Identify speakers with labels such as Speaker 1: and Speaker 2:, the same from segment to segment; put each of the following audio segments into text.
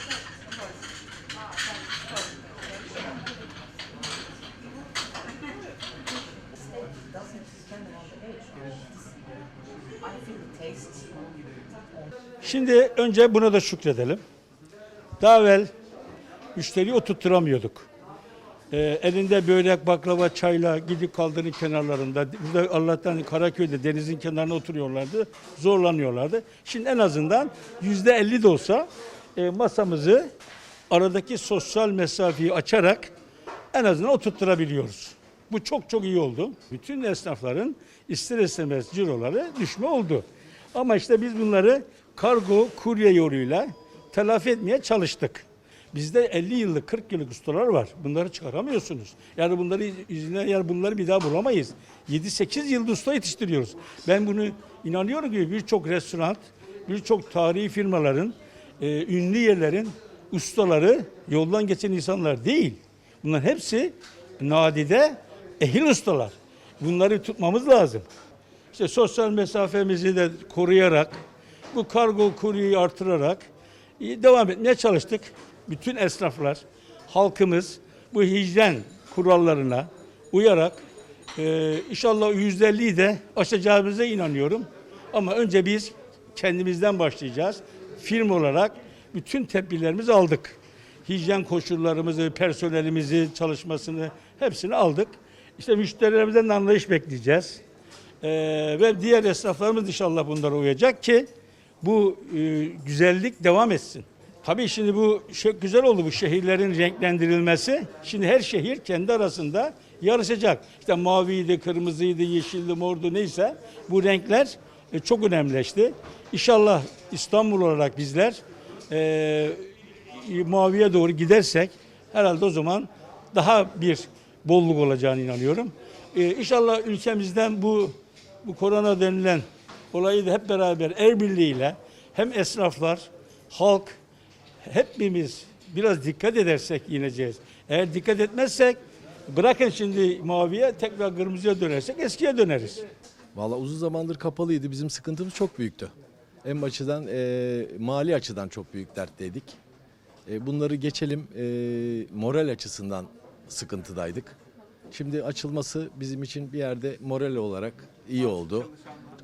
Speaker 1: doesn't
Speaker 2: Şimdi önce buna da şükredelim. Daha evvel müşteriyi oturtturamıyorduk. Ee, elinde börek, baklava, çayla gidip kaldırın kenarlarında. Burada Allah'tan Karaköy'de denizin kenarına oturuyorlardı. Zorlanıyorlardı. Şimdi en azından yüzde elli de olsa e, masamızı aradaki sosyal mesafeyi açarak en azından oturtturabiliyoruz. Bu çok çok iyi oldu. Bütün esnafların ister istemez ciroları düşme oldu. Ama işte biz bunları kargo, kurye yoluyla telafi etmeye çalıştık. Bizde 50 yıllık, 40 yıllık ustalar var. Bunları çıkaramıyorsunuz. Yani bunları yüzüne yani bunları bir daha bulamayız. 7-8 yılda usta yetiştiriyoruz. Ben bunu inanıyorum ki birçok restoran, birçok tarihi firmaların, e, ünlü yerlerin ustaları yoldan geçen insanlar değil. Bunların hepsi nadide ehil ustalar. Bunları tutmamız lazım. İşte sosyal mesafemizi de koruyarak, bu kargo kuryeyi artırarak e, devam etmeye çalıştık. Bütün esnaflar, halkımız bu hijyen kurallarına uyarak e, inşallah %50'yi de aşacağımıza inanıyorum. Ama önce biz kendimizden başlayacağız. Firma olarak bütün tedbirlerimizi aldık. Hijyen koşullarımızı, personelimizi, çalışmasını hepsini aldık. İşte müşterilerimizden de anlayış bekleyeceğiz. Ee, ve diğer esnaflarımız inşallah bunlara uyacak ki bu e, güzellik devam etsin. Tabii şimdi bu çok güzel oldu bu şehirlerin renklendirilmesi. Şimdi her şehir kendi arasında yarışacak. İşte maviydi, kırmızıydı, yeşildi, mordu neyse bu renkler e, çok önemlileşti. İnşallah İstanbul olarak bizler e, maviye doğru gidersek herhalde o zaman daha bir bolluk olacağını inanıyorum. Ee, inşallah ülkemizden bu bu korona denilen olayı da hep beraber el birliğiyle hem esnaflar, halk hepimiz biraz dikkat edersek ineceğiz. Eğer dikkat etmezsek bırakın şimdi maviye tekrar kırmızıya dönersek eskiye döneriz.
Speaker 3: Valla uzun zamandır kapalıydı. Bizim sıkıntımız çok büyüktü. En açıdan e, mali açıdan çok büyük dertteydik. E, bunları geçelim e, moral açısından sıkıntıdaydık. Şimdi açılması bizim için bir yerde moral olarak iyi oldu.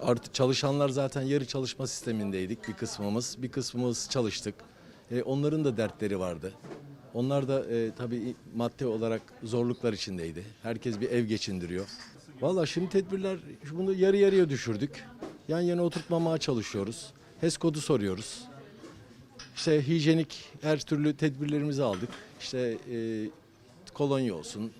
Speaker 3: Artık çalışanlar zaten yarı çalışma sistemindeydik bir kısmımız. Bir kısmımız çalıştık. E, onların da dertleri vardı. Onlar da e, tabii madde olarak zorluklar içindeydi. Herkes bir ev geçindiriyor. Valla şimdi tedbirler bunu yarı yarıya düşürdük. Yan yana oturtmamaya çalışıyoruz. HES kodu soruyoruz. İşte hijyenik her türlü tedbirlerimizi aldık. İşte e, kolonya olsun,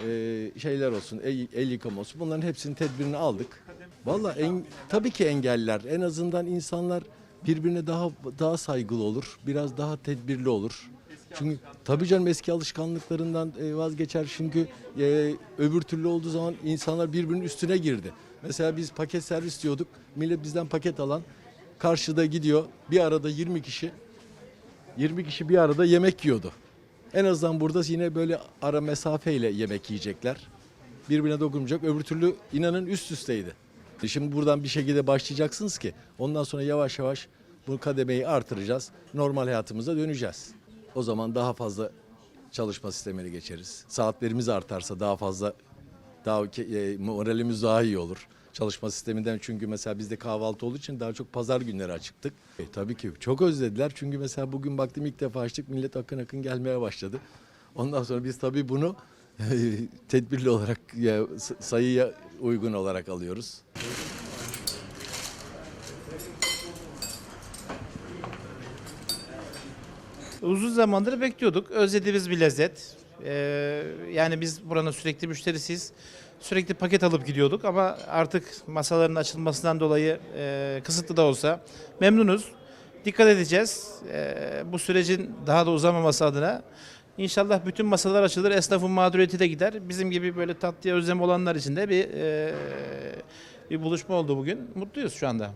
Speaker 3: e, şeyler olsun, el, el yıkama olsun. Bunların hepsinin tedbirini aldık. Valla en, tabii ki engeller. En azından insanlar birbirine daha daha saygılı olur. Biraz daha tedbirli olur. Çünkü tabii canım eski alışkanlıklarından e, vazgeçer. Çünkü e, öbür türlü olduğu zaman insanlar birbirinin üstüne girdi. Mesela biz paket servis diyorduk. Millet bizden paket alan karşıda gidiyor. Bir arada 20 kişi 20 kişi bir arada yemek yiyordu. En azından burada yine böyle ara mesafeyle yemek yiyecekler. Birbirine dokunmayacak. Öbür türlü inanın üst üsteydi. Şimdi buradan bir şekilde başlayacaksınız ki ondan sonra yavaş yavaş bu kademeyi artıracağız. Normal hayatımıza döneceğiz. O zaman daha fazla çalışma sistemine geçeriz. Saatlerimiz artarsa daha fazla daha e, moralimiz daha iyi olur. Çalışma sisteminden çünkü mesela bizde kahvaltı olduğu için daha çok pazar günleri açıktık. E, tabii ki çok özlediler çünkü mesela bugün baktım ilk defa açtık millet akın akın gelmeye başladı. Ondan sonra biz tabii bunu tedbirli olarak ya, sayıya uygun olarak alıyoruz.
Speaker 4: Uzun zamandır bekliyorduk. Özlediğimiz bir lezzet. Ee, yani biz buranın sürekli müşterisiyiz. Sürekli paket alıp gidiyorduk ama artık masaların açılmasından dolayı e, kısıtlı da olsa memnunuz. Dikkat edeceğiz. Ee, bu sürecin daha da uzamaması adına İnşallah bütün masalar açılır, esnafın mağduriyeti de gider. Bizim gibi böyle tatlıya özlem olanlar için de bir e, bir buluşma oldu bugün. Mutluyuz şu anda.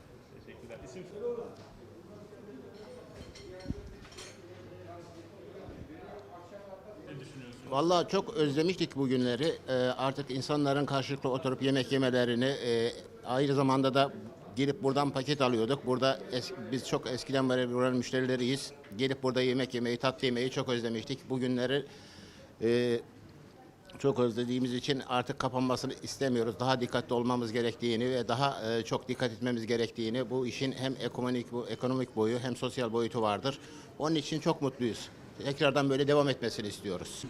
Speaker 5: Vallahi çok özlemiştik bu günleri. Ee, artık insanların karşılıklı oturup yemek yemelerini, e, aynı zamanda da gelip buradan paket alıyorduk. Burada es- biz çok eskiden beri buranın müşterileriyiz. Gelip burada yemek yemeyi, tatlı yemeyi çok özlemiştik. Bu günleri e, çok özlediğimiz için artık kapanmasını istemiyoruz. Daha dikkatli olmamız gerektiğini ve daha e, çok dikkat etmemiz gerektiğini, bu işin hem ekonomik bu ekonomik boyu hem sosyal boyutu vardır. Onun için çok mutluyuz. Tekrardan böyle devam etmesini istiyoruz.